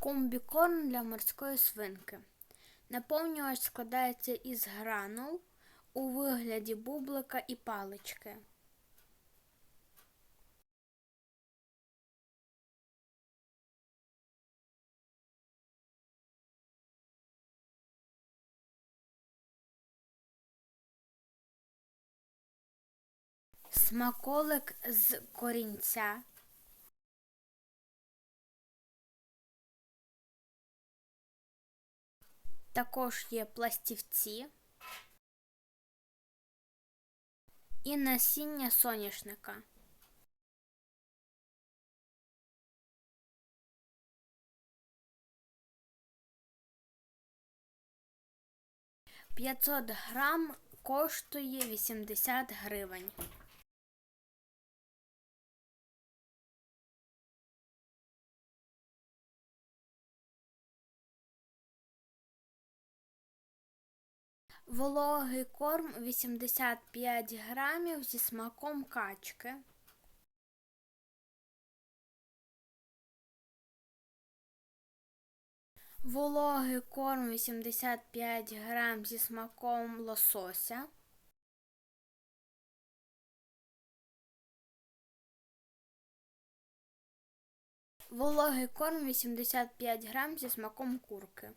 Комбікорм для морської свинки. Наповнювач складається із гранул у вигляді бублика і палички. Смаколик з корінця. Також є пластівці і насіння соняшника. П'ятсот грам коштує 80 гривень. Вологий корм 85 грамів зі смаком качки. Вологий корм 85 грам зі смаком лосося. Вологий корм 85 грам зі смаком курки.